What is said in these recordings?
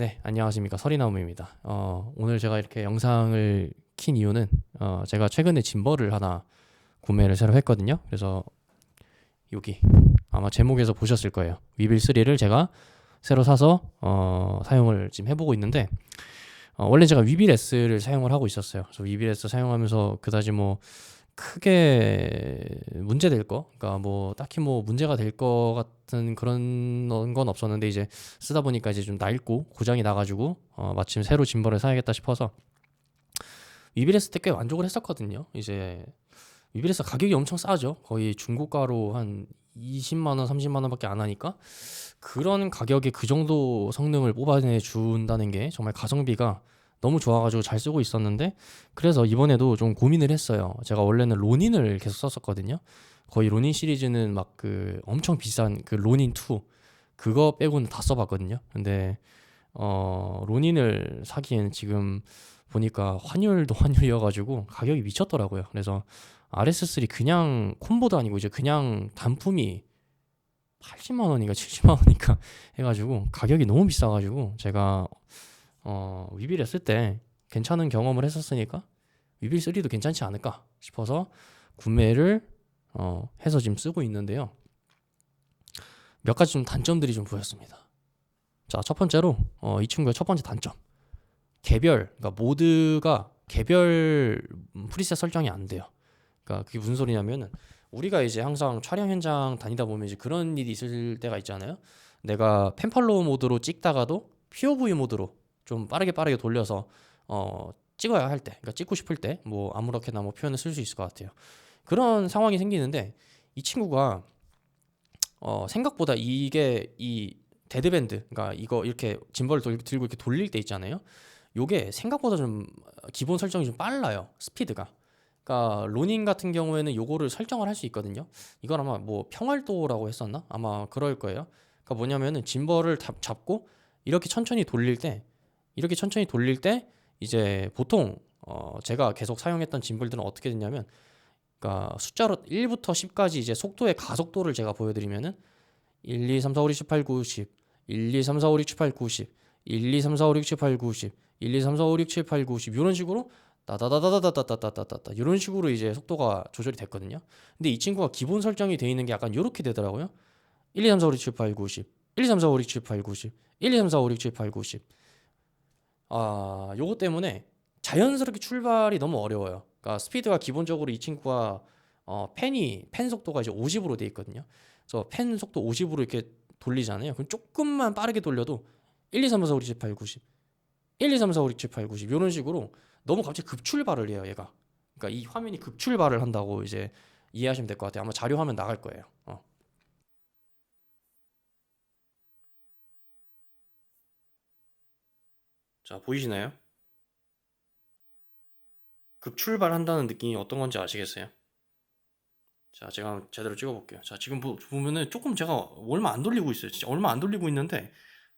네, 안녕하십니까. 서리나무입니다. 어, 오늘 제가 이렇게 영상을 킨 이유는 어, 제가 최근에 짐벌을 하나 구매를 새로 했거든요. 그래서 여기 아마 제목에서 보셨을 거예요. 위빌 3를 제가 새로 사서 어, 사용을 지금 해보고 있는데 어, 원래 제가 위빌 S를 사용을 하고 있었어요. 그래서 위빌 S 사용하면서 그다지 뭐 크게 문제될 거, 그러니까 뭐 딱히 뭐 문제가 될 거 같은 그런 건 없었는데 이제 쓰다 보니까 이제 좀 낡고 고장이 나가지고 어, 마침 새로 짐벌을 사야겠다 싶어서 위빌에스 때 꽤 만족을 했었거든요. 이제 위빌에스 가격이 엄청 싸죠. 거의 중고가로 한 20만 원, 30만 원밖에 안 하니까 그런 가격에 그 정도 성능을 뽑아내 준다는 게 정말 가성비가 너무 좋아가지고 잘 쓰고 있었는데 그래서 이번에도 좀 고민을 했어요. 제가 원래는 로닌을 계속 썼었거든요. 거의 로닌 시리즈는 막 그 엄청 비싼 그 로닌 2 그거 빼고는 다 써봤거든요. 근데 어 로닌을 사기에는 지금 보니까 환율도 환율이어가지고 가격이 미쳤더라고요. 그래서 RS3 그냥 콤보도 아니고 이제 그냥 단품이 80만 원인가 70만 원인가 해가지고 가격이 너무 비싸가지고 제가 어, 위빌 했을 때 괜찮은 경험을 했었으니까 위빌 3도 괜찮지 않을까 싶어서 구매를 어, 해서 지금 쓰고 있는데요. 몇 가지 좀 단점들이 좀 보였습니다. 자, 첫 번째로 어, 이 친구의 첫 번째 단점. 개별, 그러니까 모드가 개별 프리셋 설정이 안 돼요. 그러니까 그게 무슨 소리냐면은 우리가 이제 항상 촬영 현장 다니다 보면 이제 그런 일이 있을 때가 있잖아요. 내가 펜팔로우 모드로 찍다가도 POV 모드로 좀 빠르게 빠르게 돌려서 어 찍어야 할 때, 그러니까 찍고 싶을 때 뭐 아무렇게나 뭐 표현을 쓸 수 있을 것 같아요. 그런 상황이 생기는데 이 친구가 어 생각보다 이게 이 데드밴드, 그러니까 이거 이렇게 짐벌을 돌- 들고 이렇게 돌릴 때 있잖아요. 요게 생각보다 좀 기본 설정이 좀 빨라요. 스피드가. 그러니까 로닌 같은 경우에는 요거를 설정을 할 수 있거든요. 이건 아마 뭐 평활도라고 했었나? 아마 그럴 거예요. 그러니까 뭐냐면은 짐벌을 잡- 잡고 이렇게 천천히 돌릴 때 이렇게 천천히 돌릴 때 이제 보통 어 제가 계속 사용했던 짐벌들은 어떻게 됐냐면 그러니까 숫자로 1부터 10까지 이제 속도의 가속도를 제가 보여드리면은 1, 2, 3, 4, 5, 6, 7, 8, 9, 10 1, 2, 3, 4, 5, 6, 7, 8, 9, 10 1, 2, 3, 4, 5, 6, 7, 8, 9, 10 1, 2, 3, 4, 5, 6, 7, 8, 9, 10 이런 식으로 따다다다다다다다다다 이런 식으로 이제 속도가 조절이 됐거든요. 근데 이 친구가 기본 설정이 돼 있는 게 약간 이렇게 되더라고요. 1, 2, 3, 4, 5, 6, 7, 8, 9, 10 1, 2, 3, 4, 5, 6, 7, 8, 9, 10 1, 2, 3, 4, 5, 6, 7, 8, 9, 10 아, 요거 때문에 자연스럽게 출발이 너무 어려워요. 그러니까 스피드가 기본적으로 이 친구가 어, 펜이 펜 속도가 이제 50으로 돼 있거든요. 그래서 펜 속도 50으로 이렇게 돌리잖아요. 그럼 조금만 빠르게 돌려도 1, 2, 3, 4, 5, 6, 7, 8, 90 1, 2, 3, 4, 5, 6, 7, 8, 90 이런 식으로 너무 갑자기 급출발을 해요, 얘가. 그러니까 이 화면이 급출발을 한다고 이제 이해하시면 될 것 같아요. 아마 자료 화면 나갈 거예요. 어. 자, 보이시나요? 급출발한다는 느낌이 어떤 건지 아시겠어요? 자, 제가 제대로 찍어볼게요. 자, 지금 보, 보면은 조금 제가 얼마 안 돌리고 있어요. 진짜 얼마 안 돌리고 있는데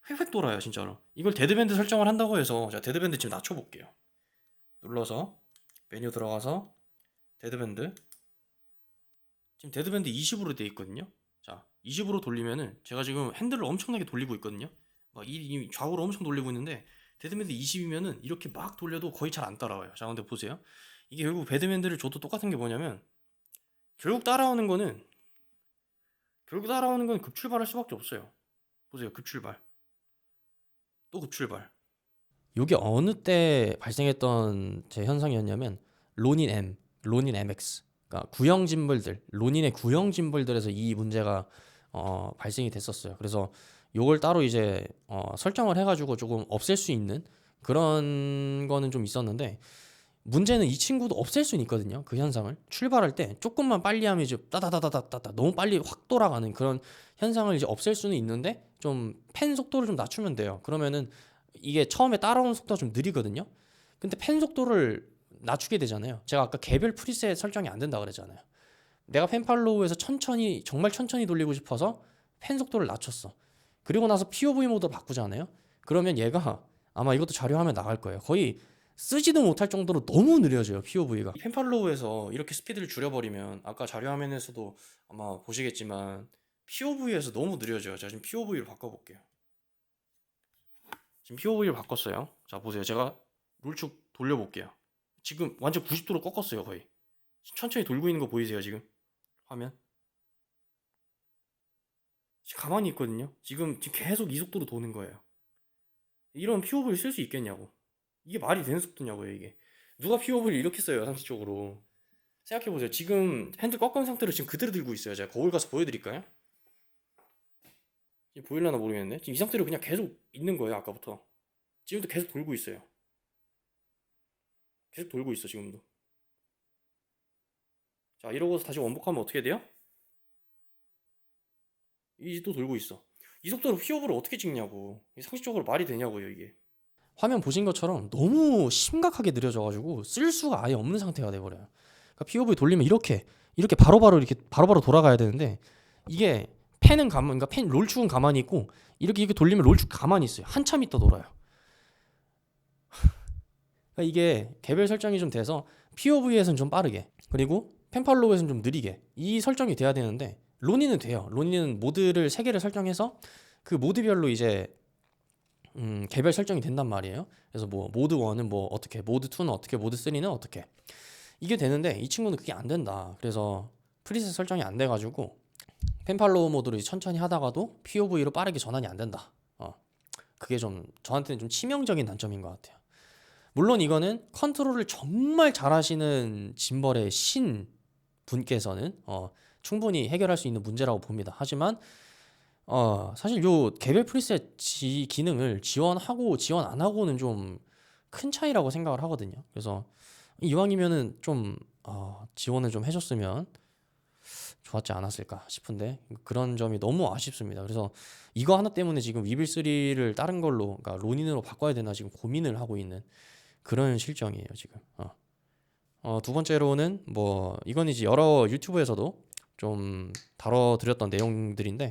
획획 돌아요, 진짜로. 이걸 데드밴드 설정을 한다고 해서 자, 데드밴드 지금 낮춰볼게요. 눌러서 메뉴 들어가서 데드밴드 지금 데드밴드 20으로 돼 있거든요. 자, 20으로 돌리면은 제가 지금 핸들을 엄청나게 돌리고 있거든요. 막 이, 이 좌우로 엄청 돌리고 있는데 데드밴드 20이면은 이렇게 막 돌려도 거의 잘 안 따라와요. 자, 근데 보세요. 이게 결국 데드밴드를 줘도 똑같은 게 뭐냐면 결국 따라오는 거는 결국 따라오는 건 급출발할 수밖에 없어요. 보세요. 급출발. 또 급출발. 이게 어느 때 발생했던 제 현상이었냐면 로닌 M, 로닌 MX. 그러니까 구형 짐벌들, 로닌의 구형 짐벌들에서 이 문제가 어, 발생이 됐었어요. 그래서 요걸 따로 이제 어, 설정을 해가지고 조금 없앨 수 있는 그런 거는 좀 있었는데 문제는 이 친구도 없앨 수는 있거든요. 그 현상을 출발할 때 조금만 빨리 하면 이제 따다다다다다 너무 빨리 확 돌아가는 그런 현상을 이제 없앨 수는 있는데 좀 펜 속도를 좀 낮추면 돼요. 그러면은 이게 처음에 따라오는 속도가 좀 느리거든요. 근데 펜 속도를 낮추게 되잖아요. 제가 아까 개별 프리셋 설정이 안 된다 그랬잖아요. 내가 펜팔로우에서 천천히 정말 천천히 돌리고 싶어서 펜 속도를 낮췄어. 그리고 나서 POV 모드로 바꾸잖아요. 그러면 얘가 아마 이것도 자료화면 나갈 거예요. 거의 쓰지도 못할 정도로 너무 느려져요 POV가 펜팔로우에서 이렇게 스피드를 줄여버리면 아까 자료화면에서도 아마 보시겠지만 POV에서 너무 느려져요 제가 지금 POV로 바꿔볼게요 지금 POV를 바꿨어요. 자 보세요. 제가 롤축 돌려볼게요. 지금 완전 90도로 꺾었어요 거의. 천천히 돌고 있는 거 보이세요 지금? 화면. 가만히 있거든요. 지금 계속 이 속도로 도는 거예요. 이런 POV를 쓸수 있겠냐고. 이게 말이 되는 속도냐고요 이게. 누가 POV를 이렇게 써요 상식적으로. 생각해보세요. 지금 핸들 꺾은 상태로 지금 그대로 들고 있어요. 제가 거울 가서 보여드릴까요? 보일라나 모르겠는데 지금 이 상태로 그냥 계속 있는 거예요 아까부터 지금도 계속 돌고 있어요 계속 돌고 있어 지금도 자 이러고서 다시 원복하면 어떻게 돼요? 이제 또 돌고 있어 이 속도로 피오브를 어떻게 찍냐고 상식적으로 말이 되냐고요 이게 화면 보신 것처럼 너무 심각하게 느려져가지고 쓸 수가 아예 없는 상태가 돼버려요 그러니까 POV 돌리면 이렇게 이렇게 바로바로 이렇게 바로 바로 돌아가야 되는데 이게 펜은 가만 그러니까 펜 롤축은 가만히 있고 이렇게 이렇게 돌리면 롤축 가만히 있어요. 한참 있다 돌아요. 그러니까 이게 개별 설정이 좀 돼서 POV에서는 좀 빠르게 그리고 펜팔로우에서는 좀 느리게 이 설정이 돼야 되는데 로니는 돼요. 로니는 모드를 세 개를 설정해서 그 모드별로 이제 음, 개별 설정이 된단 말이에요. 그래서 뭐 모드 1은 뭐 어떻게, 모드 2는 어떻게, 모드 3는 어떻게 이게 되는데 이 친구는 그게 안 된다. 그래서 프리셋 설정이 안 돼 가지고 펜팔로우 모드로 천천히 하다가도 POV로 빠르게 전환이 안 된다. 어. 그게 좀 저한테는 좀 치명적인 단점인 것 같아요. 물론 이거는 컨트롤을 정말 잘하시는 짐벌의 신 분께서는 어, 충분히 해결할 수 있는 문제라고 봅니다. 하지만 어, 사실 요 개별 프리셋 지, 기능을 지원하고 지원 안 하고는 좀 큰 차이라고 생각을 하거든요. 그래서 이왕이면은 좀 어, 지원을 좀 해줬으면 좋았지 않았을까 싶은데 그런 점이 너무 아쉽습니다. 그래서 이거 하나 때문에 지금 위빌 3를 다른 걸로 그러니까 로닌으로 바꿔야 되나 지금 고민을 하고 있는 그런 실정이에요 지금. 어. 어, 두 번째로는 뭐 이건 이제 여러 유튜브에서도 좀 다뤄드렸던 내용들인데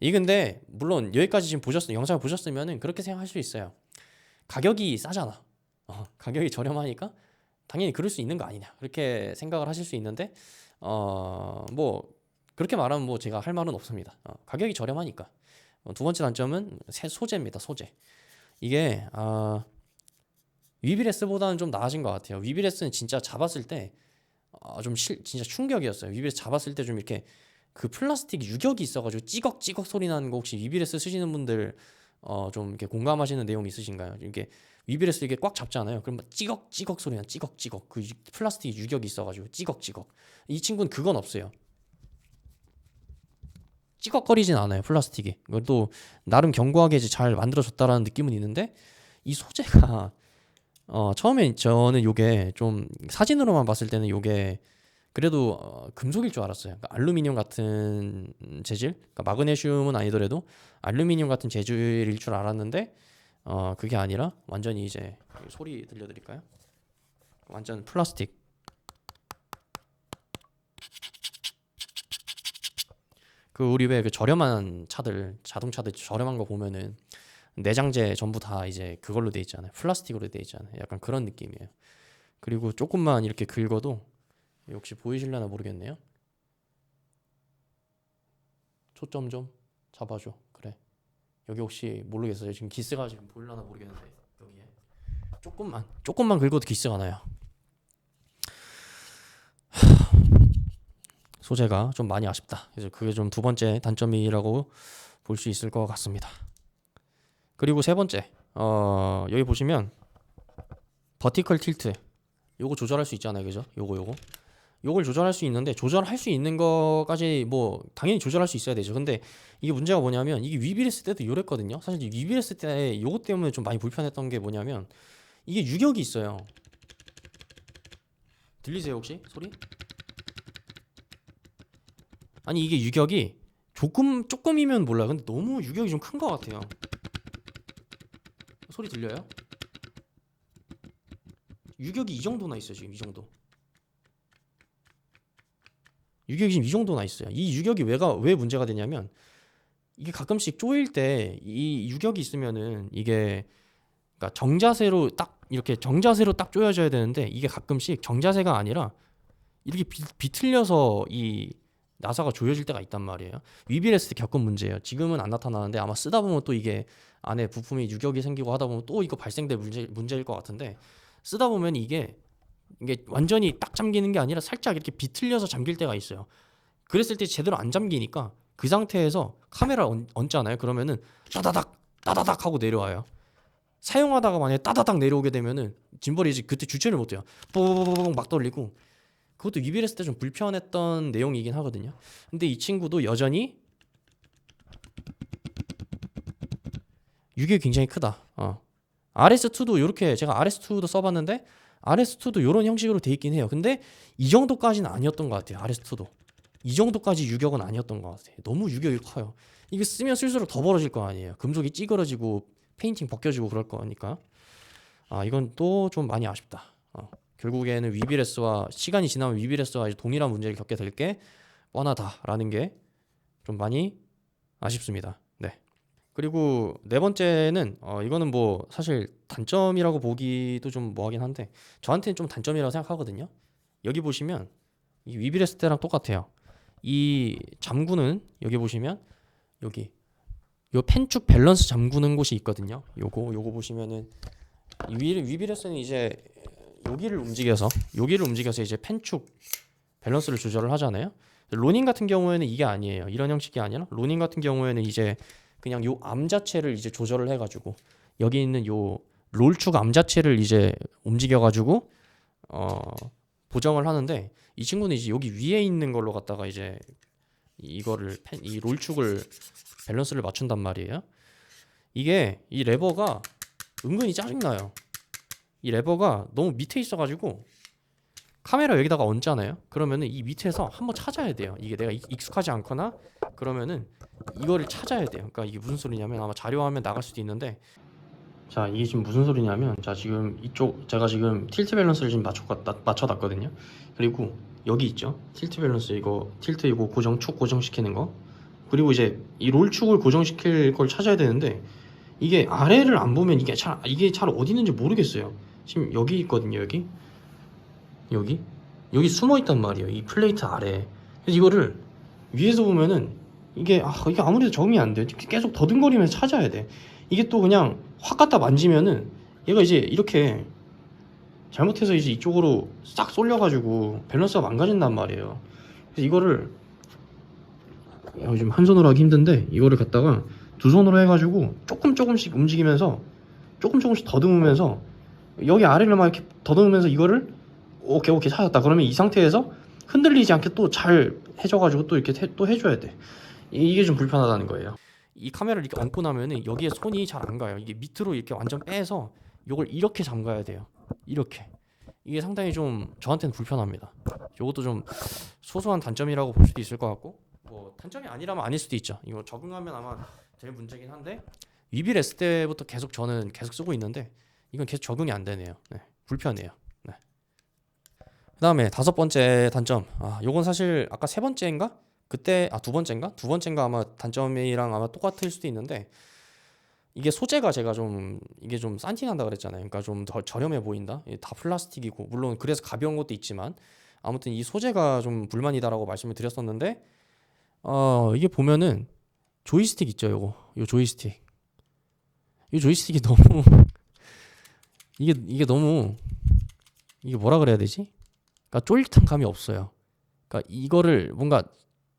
이 근데 물론 여기까지 지금 보셨 영상을 보셨으면은 그렇게 생각할 수 있어요. 가격이 싸잖아. 어, 가격이 저렴하니까 당연히 그럴 수 있는 거 아니냐 그렇게 생각을 하실 수 있는데 어 뭐 그렇게 말하면 뭐 제가 할 말은 없습니다. 어, 가격이 저렴하니까. 어, 두 번째 단점은 새 소재입니다. 소재. 이게 아 위비레스보다는 좀 나아진 것 같아요. 위비레스는 진짜 잡았을 때 어, 좀 실, 진짜 충격이었어요. 위비레스 잡았을 때 좀 이렇게 그 플라스틱 유격이 있어가지고 찌걱찌걱 소리 나는 거 혹시 위비레스 쓰시는 분들 어 좀 이렇게 공감하시는 내용 있으신가요? 이게 위비레스 이게 꽉 잡잖아요. 그럼 막 찌걱찌걱 소리 나 찌걱찌걱 그 유- 플라스틱 유격이 있어가지고 찌걱찌걱 이 친구는 그건 없어요. 찌걱거리진 않아요 플라스틱이. 그것도 나름 견고하게 잘 만들어졌다라는 느낌은 있는데 이 소재가 어 처음에 저는 요게 좀 사진으로만 봤을 때는 요게 그래도 어, 금속일 줄 알았어요. 그러니까 알루미늄 같은 재질, 그러니까 마그네슘은 아니더라도 알루미늄 같은 재질일 줄 알았는데 어 그게 아니라 완전히 이제 소리 들려드릴까요? 완전 플라스틱. 그 우리 왜 그 저렴한 차들, 자동차들 저렴한 거 보면은 내장재 전부 다 이제 그걸로 돼 있잖아요. 플라스틱으로 돼 있잖아요. 약간 그런 느낌이에요. 그리고 조금만 이렇게 긁어도 혹시 보이실려나 모르겠네요. 초점 좀 잡아줘. 그래. 여기 혹시 모르겠어요. 지금 기스가 지금 보일려나 모르겠는데 여기에 조금만 조금만 긁어도 기스가 나요. 하, 소재가 좀 많이 아쉽다. 그래서 그게 좀 두 번째 단점이라고 볼 수 있을 것 같습니다. 그리고 세 번째, 어 여기 보시면 버티컬 틸트 요거 조절할 수 있잖아요, 그죠? 요거 요거 요걸 조절할 수 있는데 조절할 수 있는 거까지 뭐 당연히 조절할 수 있어야 되죠. 근데 이게 문제가 뭐냐면 이게 위비레스 때도 요랬거든요. 사실 이 위비레스 때 요거 때문에 좀 많이 불편했던 게 뭐냐면 이게 유격이 있어요. 들리세요 혹시 소리? 아니 이게 유격이 조금 조금이면 몰라. 근데 너무 유격이 좀 큰 것 같아요. 소리 들려요? 유격이 이 정도나 있어요 지금 이 정도. 유격이 지금 이 정도나 있어요. 이 유격이 왜가 왜 문제가 되냐면 이게 가끔씩 조일 때 이 유격이 있으면은 이게 그러니까 정자세로 딱 이렇게 정자세로 딱 조여져야 되는데 이게 가끔씩 정자세가 아니라 이렇게 비, 비틀려서 이 나사가 조여질 때가 있단 말이에요. 위비했을 때 겪은 문제예요. 지금은 안 나타나는데 아마 쓰다 보면 또 이게 안에 부품이 유격이 생기고 하다 보면 또 이거 발생될 문제 문제일 것 같은데 쓰다 보면 이게 이게 완전히 딱 잠기는 게 아니라 살짝 이렇게 비틀려서 잠길 때가 있어요. 그랬을 때 제대로 안 잠기니까 그 상태에서 카메라 얹, 얹잖아요. 그러면은 따다닥 따다닥 하고 내려와요. 사용하다가 만약에 따다닥 내려오게 되면은 짐벌이 이제 그때 주체를 못해요. 뽀뽀뽀뽀 막 돌리고 그것도 위비했을 때 좀 불편했던 내용이긴 하거든요. 근데 이 친구도 여전히 유격이 굉장히 크다. 어. RS2도 이렇게 제가 RS2도 써봤는데 RS2도 이런 형식으로 돼 있긴 해요. 근데 이 정도까지는 아니었던 것 같아요. RS2도 이 정도까지 유격은 아니었던 것 같아요. 너무 유격이 커요. 이게 쓰면 쓸수록 더 벌어질 거 아니에요. 금속이 찌그러지고 페인팅 벗겨지고 그럴 거니까. 아 이건 또 좀 많이 아쉽다. 어. 결국에는 위비레스와 시간이 지나면 위비레스와 동일한 문제를 겪게 될 게 뻔하다라는 게 좀 많이 아쉽습니다. 네. 그리고 네 번째는 어 이거는 뭐 사실 단점이라고 보기도 좀 뭐하긴 한데 저한테는 좀 단점이라고 생각하거든요. 여기 보시면 이 위비레스 때랑 똑같아요. 이 잠구는 여기 보시면 여기 요 펜축 밸런스 잠그는 곳이 있거든요. 요거 요거 보시면은 이 위, 위비레스는 이제 여기를 움직여서 여기를 움직여서 이제 펜축 밸런스를 조절을 하잖아요. 로닝 같은 경우에는 이게 아니에요. 이런 형식이 아니라 로닝 같은 경우에는 이제 그냥 요 암 자체를 이제 조절을 해가지고 여기 있는 요 롤축 암 자체를 이제 움직여가지고 어 보정을 하는데 이 친구는 이제 여기 위에 있는 걸로 갖다가 이제 이거를 펜, 이 롤축을 밸런스를 맞춘단 말이에요. 이게 이 레버가 은근히 짜증나요. 이 레버가 너무 밑에 있어가지고 카메라 여기다가 얹잖아요. 그러면은 이 밑에서 한번 찾아야 돼요. 이게 내가 익- 익숙하지 않거나 그러면은 이거를 찾아야 돼요. 그러니까 이게 무슨 소리냐면 아마 자료화면 나갈 수도 있는데 자 이게 지금 무슨 소리냐면 자 지금 이쪽 제가 지금 틸트 밸런스를 지금 맞춰 맞춰 놨거든요. 그리고 여기 있죠. 틸트 밸런스 이거 틸트 이거 고정 축 고정시키는 거 그리고 이제 이 롤축을 고정시킬 걸 찾아야 되는데 이게 아래를 안 보면 이게 잘 이게 잘 어디 있는지 모르겠어요. 지금 여기 있거든요. 여기 여기 여기 숨어 있단 말이에요. 이 플레이트 아래. 그래서 이거를 위에서 보면은 이게 아 이게 아무래도 적응이 안 돼. 계속 더듬거리면서 찾아야 돼. 이게 또 그냥 확 갖다 만지면은 얘가 이제 이렇게 잘못해서 이제 이쪽으로 싹 쏠려가지고 밸런스가 망가진단 말이에요. 그래서 이거를 야, 요즘 한 손으로 하기 힘든데 이거를 갖다가 두 손으로 해가지고 조금 조금씩 움직이면서 조금 조금씩 더듬으면서 여기 아래를 막 이렇게 더듬으면서 이거를 오케이 오케이 찾았다. 그러면 이 상태에서 흔들리지 않게 또 잘 해줘가지고 또 이렇게 해- 또 해줘야 돼. 이- 이게 좀 불편하다는 거예요. 이 카메라를 이렇게 얹고 나면은 여기에 손이 잘 안 가요. 이게 밑으로 이렇게 완전 빼서 이걸 이렇게 잠가야 돼요. 이렇게. 이게 상당히 좀 저한테는 불편합니다. 이것도 좀 소소한 단점이라고 볼 수도 있을 것 같고 뭐 단점이 아니라면 아닐 수도 있죠. 이거 적응하면 아마 될 문제긴 한데 위빌 S 때부터 계속 저는 계속 쓰고 있는데 이건 계속 적응이 안 되네요. 네, 불편해요. 네. 그다음에 다섯 번째 단점. 아 요건 사실 아까 세 번째인가? 그때 아 두 번째인가? 두 번째인가 아마 단점이랑 아마 똑같을 수도 있는데 이게 소재가 제가 좀 이게 좀 산티난다 그랬잖아요. 그러니까 좀 더 저렴해 보인다? 다 플라스틱이고 물론 그래서 가벼운 것도 있지만 아무튼 이 소재가 좀 불만이다라고 말씀을 드렸었는데 어 이게 보면은 조이스틱 있죠 요거. 요 조이스틱. 이 조이스틱이 너무 이게 이게 너무 이게 뭐라 그래야 되지? 그러니까 쫄깃한 감이 없어요. 그러니까 이거를 뭔가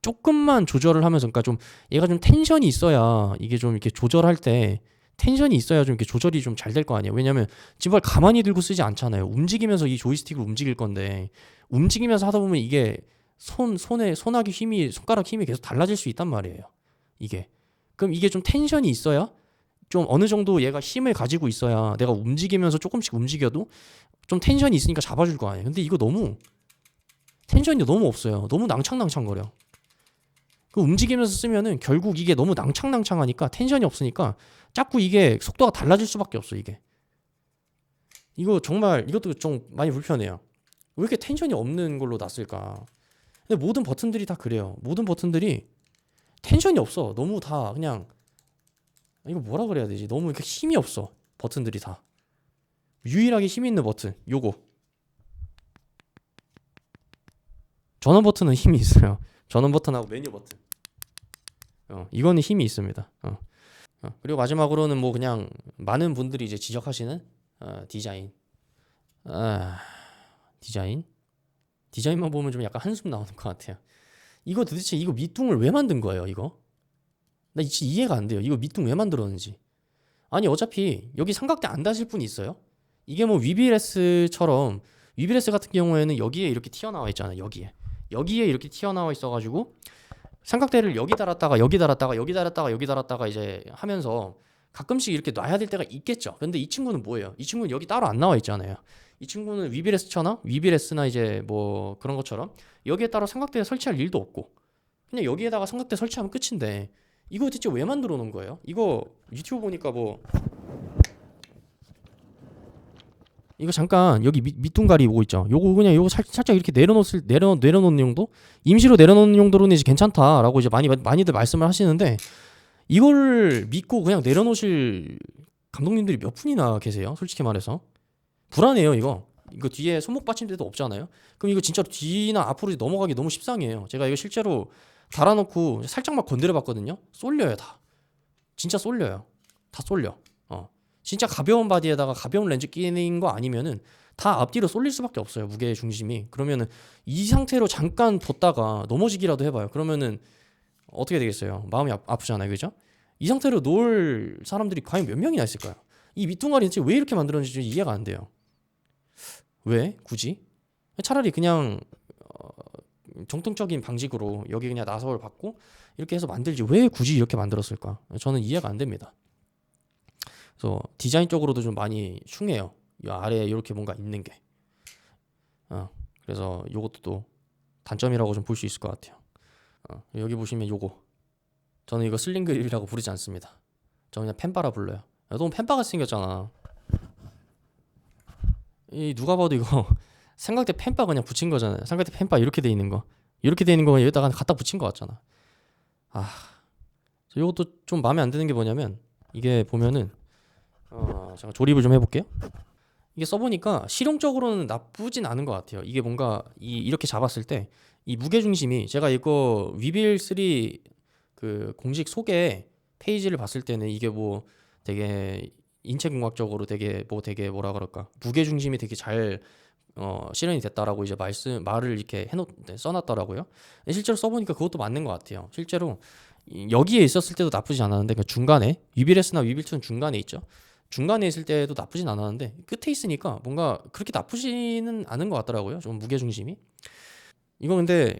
조금만 조절을 하면서 그러니까 좀 얘가 좀 텐션이 있어야 이게 좀 이렇게 조절할 때 텐션이 있어야 좀 이렇게 조절이 좀 잘 될 거 아니에요. 왜냐면 지발 가만히 들고 쓰지 않잖아요. 움직이면서 이 조이스틱을 움직일 건데 움직이면서 하다 보면 이게 손 손에 손아귀 힘이 손가락 힘이 계속 달라질 수 있단 말이에요. 이게 그럼 이게 좀 텐션이 있어야 좀 어느 정도 얘가 힘을 가지고 있어야 내가 움직이면서 조금씩 움직여도 좀 텐션이 있으니까 잡아줄 거 아니에요. 근데 이거 너무 텐션이 너무 없어요. 너무 낭창낭창거려. 그 움직이면서 쓰면은 결국 이게 너무 낭창낭창하니까 텐션이 없으니까 자꾸 이게 속도가 달라질 수밖에 없어 이게. 이거 정말 이것도 좀 많이 불편해요. 왜 이렇게 텐션이 없는 걸로 놨을까? 근데 모든 버튼들이 다 그래요. 모든 버튼들이 텐션이 없어. 너무 다 그냥 이거 뭐라 그래야 되지? 너무 이렇게 힘이 없어. 버튼들이 다. 유일하게 힘 있는 버튼 요거. 전원 버튼은 힘이 있어요. 전원 버튼하고 메뉴 버튼. 어, 이거는 힘이 있습니다. 어. 어, 그리고 마지막으로는 뭐 그냥 많은 분들이 이제 지적하시는 어, 디자인. 아, 디자인. 디자인만 보면 좀 약간 한숨 나오는 것 같아요. 이거 도대체 이거 밑둥을 왜 만든 거예요? 이거? 나 진짜 이해가 안 돼요. 이거 밑둥 왜 만들었는지. 아니 어차피 여기 삼각대 안 다실 분이 있어요? 이게 뭐 위비레스처럼 위비레스 같은 경우에는 여기에 이렇게 튀어나와 있잖아요. 여기에 여기에 이렇게 튀어나와 있어가지고 삼각대를 여기 달았다가 여기 달았다가 여기 달았다가 여기 달았다가 이제 하면서 가끔씩 이렇게 놔야 될 때가 있겠죠. 근데 이 친구는 뭐예요? 이 친구는 여기 따로 안 나와 있잖아요. 이 친구는 위비레스처나 위비레스나 이제 뭐 그런 것처럼 여기에 따라 삼각대 설치할 일도 없고 그냥 여기에다가 삼각대 설치하면 끝인데 이거 대체 왜 만들어 놓은 거예요? 이거 유튜브 보니까 뭐 이거 잠깐 여기 밑, 밑둥가리 오고 있죠. 요거 그냥 요거 살, 살짝 이렇게 내려놓을 내려 내려놓는 용도 임시로 내려놓는 용도로는 이제 괜찮다라고 이제 많이 많이들 말씀을 하시는데 이걸 믿고 그냥 내려놓으실 감독님들이 몇 분이나 계세요? 솔직히 말해서 불안해요 이거. 이거 뒤에 손목 받침대도 없잖아요. 그럼 이거 진짜로 뒤나 앞으로 넘어가기 너무 십상이에요. 제가 이거 실제로 달아놓고 살짝만 건드려 봤거든요. 쏠려요 다. 진짜 쏠려요. 다 쏠려. 어. 진짜 가벼운 바디에다가 가벼운 렌즈 끼는 거 아니면은 다 앞뒤로 쏠릴 수밖에 없어요. 무게 중심이. 그러면은 이 상태로 잠깐 뒀다가 넘어지기라도 해봐요. 그러면은 어떻게 되겠어요? 마음이 아, 아프잖아요, 그죠? 이 상태로 놓을 사람들이 과연 몇 명이나 있을까요? 이 밑둥아리 대체 왜 이렇게 만들었는지 좀 이해가 안 돼요. 왜 굳이? 차라리 그냥 어, 정통적인 방식으로 여기 그냥 나사를 받고 이렇게 해서 만들지 왜 굳이 이렇게 만들었을까? 저는 이해가 안 됩니다. 그래서 디자인 쪽으로도 좀 많이 흉해요. 이 아래에 이렇게 뭔가 있는 게. 어, 그래서 요것도 또 단점이라고 좀 볼 수 있을 것 같아요. 어, 여기 보시면 요거. 저는 이거 슬링 그립이라고 부르지 않습니다. 저는 그냥 펜바라 불러요. 야, 너무 펜바가 생겼잖아. 이 누가 봐도 이거 삼각대 펜바 그냥 붙인 거잖아요. 삼각대 펜바 이렇게 돼 있는 거. 이렇게 돼 있는 거 여기다가 갖다 붙인 거 같잖아. 아, 이것도 좀 마음에 안 드는 게 뭐냐면 이게 보면은 어, 잠깐 조립을 좀 해볼게요. 이게 써보니까 실용적으로는 나쁘진 않은 것 같아요. 이게 뭔가 이 이렇게 잡았을 때 이 무게 중심이 제가 이거 위빌 3그 공식 소개 페이지를 봤을 때는 이게 뭐 되게 인체공학적으로 되게 뭐 되게 뭐라 그럴까 무게 중심이 되게 잘 어, 실현이 됐다라고 이제 말씀 말을 이렇게 해놓 네, 써놨더라고요. 실제로 써보니까 그것도 맞는 것 같아요. 실제로 이- 여기에 있었을 때도 나쁘지 않았는데 그 중간에 위빌S나 위빌2는 중간에 있죠. 중간에 있을 때도 나쁘진 않았는데 끝에 있으니까 뭔가 그렇게 나쁘지는 않은 것 같더라고요. 좀 무게 중심이. 이거 근데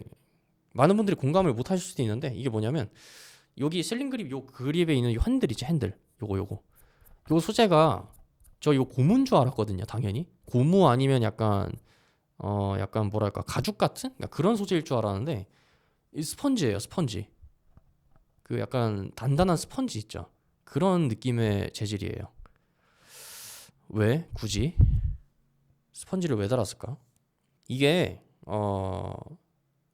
많은 분들이 공감을 못 하실 수도 있는데 이게 뭐냐면 여기 슬링 그립 요 그립에 있는 이 핸들이지 핸들 요거 요거 요 소재가 저 이거 고무인 줄 알았거든요 당연히 고무 아니면 약간 어 약간 뭐랄까 가죽 같은? 그러니까 그런 소재일 줄 알았는데 이 스펀지예요 스펀지. 그 약간 단단한 스펀지 있죠? 그런 느낌의 재질이에요. 왜? 굳이? 스펀지를 왜 달았을까? 이게 어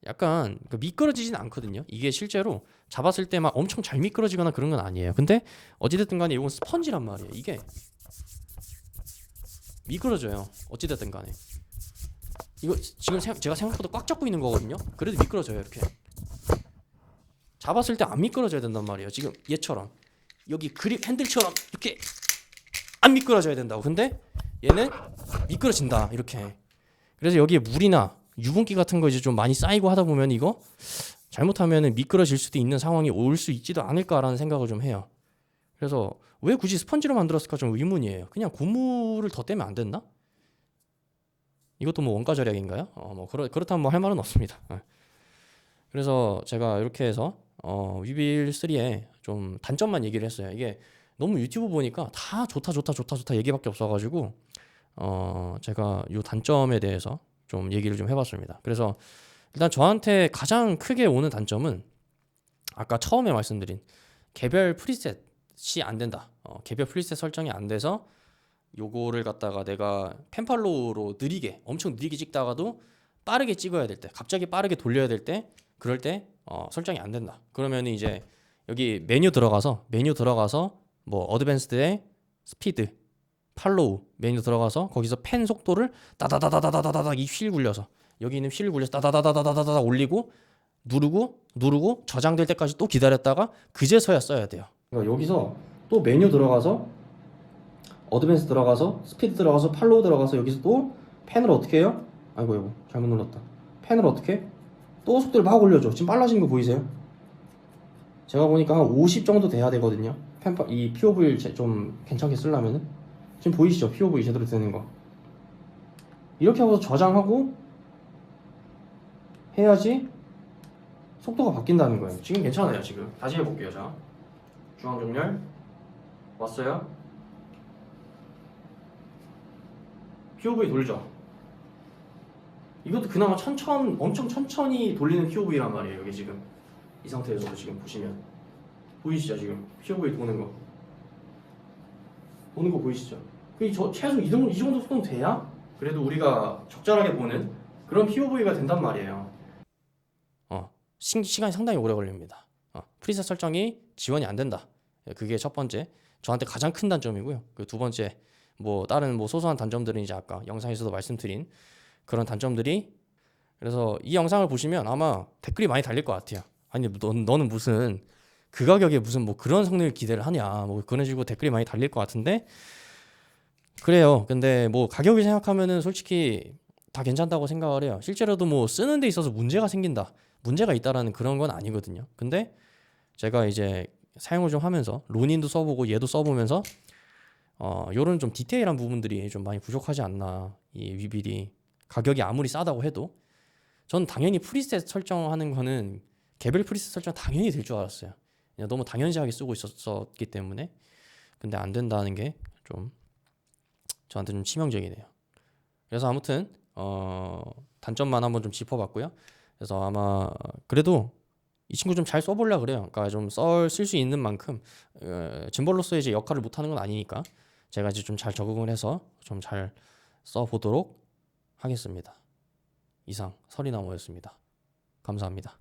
약간 그 미끄러지진 않거든요. 이게 실제로 잡았을 때 막 엄청 잘 미끄러지거나 그런 건 아니에요. 근데 어찌됐든 간에 이건 스펀지란 말이에요. 이게 미끄러져요. 어찌됐든 간에. 이거 지금 생- 제가 생각보다 꽉 잡고 있는 거거든요? 그래도 미끄러져요 이렇게. 잡았을 때 안 미끄러져야 된단 말이에요 지금 얘처럼. 여기 그립 핸들처럼 이렇게 안 미끄러져야 된다고. 근데 얘는 미끄러진다 이렇게. 그래서 여기에 물이나 유분기 같은 거 이제 좀 많이 쌓이고 하다 보면 이거 잘못하면은 미끄러질 수도 있는 상황이 올 수 있지도 않을까라는 생각을 좀 해요. 그래서 왜 굳이 스펀지로 만들었을까 좀 의문이에요. 그냥 고무를 더 떼면 안 됐나? 이것도 뭐 원가 절약인가요? 어, 뭐 그렇 그렇다면 뭐 할 말은 없습니다. 예. 그래서 제가 이렇게 해서 어, 위빌 3의 좀 단점만 얘기를 했어요. 이게 너무 유튜브 보니까 다 좋다 좋다 좋다 좋다 얘기밖에 없어가지고 어, 제가 이 단점에 대해서 좀 얘기를 좀 해봤습니다. 그래서 일단 저한테 가장 크게 오는 단점은 아까 처음에 말씀드린 개별 프리셋이 안 된다. 어, 개별 프리셋 설정이 안 돼서 요거를 갖다가 내가 펜팔로우로 느리게 엄청 느리게 찍다가도 빠르게 찍어야 될 때, 갑자기 빠르게 돌려야 될 때, 그럴 때 어, 설정이 안 된다. 그러면 이제 여기 메뉴 들어가서 메뉴 들어가서 뭐 어드밴스드의 스피드, 팔로우 메뉴 들어가서 거기서 펜 속도를 따다다다다다다다 이휠 굴려서 여기 있는 휠 굴려서 따다다다다다다 올리고 누르고 누르고 저장될 때까지 또 기다렸다가 그제서야 써야 돼요. 그러니까 여기서 또 메뉴 들어가서 어드밴스 들어가서 스피드 들어가서 팔로우 들어가서 여기서 또 펜을 어떻게 해요? 아이고 이거 잘못 눌렀다. 펜을 어떻게? 해? 또 속도를 막 올려줘. 지금 빨라지는 거 보이세요? 제가 보니까 한 50 정도 돼야 되거든요. 펜, 이 POV를 제- 좀 괜찮게 쓰려면은 지금 보이시죠? POV 제대로 되는 거. 이렇게 하고 저장하고 해야지 속도가 바뀐다는 거예요. 지금 괜찮아요. 지금 다시 해볼게요. 자, 중앙정렬 왔어요. POV 돌죠. 이것도 그나마 천천 엄청 천천히 돌리는 POV란 말이에요. 여기 지금 이 상태에서도 지금 보시면 보이시죠? 지금 POV 도는 거 도는 거 보이시죠? 그저 최소 이 정도 이 정도 속도는 돼야 그래도 우리가 적절하게 보는 그런 POV가 된단 말이에요. 어, 시, 시간이 상당히 오래 걸립니다. 어, 프리셋 설정이 지원이 안 된다. 예, 그게 첫 번째. 저한테 가장 큰 단점이고요. 그 두 번째, 뭐 다른 뭐 소소한 단점들은 이제 아까 영상에서도 말씀드린 그런 단점들이 그래서 이 영상을 보시면 아마 댓글이 많이 달릴 것 같아요. 아니 너, 너는 무슨 그 가격에 무슨 뭐 그런 성능을 기대를 하냐 뭐 그런 식으로 댓글이 많이 달릴 것 같은데 그래요. 근데 뭐 가격을 생각하면은 솔직히 다 괜찮다고 생각을 해요. 실제로도 뭐 쓰는 데 있어서 문제가 생긴다. 문제가 있다라는 그런 건 아니거든요. 근데 제가 이제 사용을 좀 하면서 로닌도 써보고 얘도 써보면서 어 요런 좀 디테일한 부분들이 좀 많이 부족하지 않나 이 위빌이 가격이 아무리 싸다고 해도 전 당연히 프리셋 설정하는 거는 개별 프리셋 설정 당연히 될 줄 알았어요. 그냥 너무 당연시하게 쓰고 있었기 때문에 근데 안 된다는 게 좀 저한테 좀 치명적이네요. 그래서 아무튼 어 단점만 한번 좀 짚어봤고요. 그래서 아마 그래도 이 친구 좀 잘 써보려 그래요. 그러니까 좀썰쓸수 있는 만큼 어, 짐벌로서의 이제 역할을 못하는 건 아니니까 제가 이제 좀 잘 적응을 해서 좀 잘 써보도록 하겠습니다. 이상 서리나무였습니다. 감사합니다.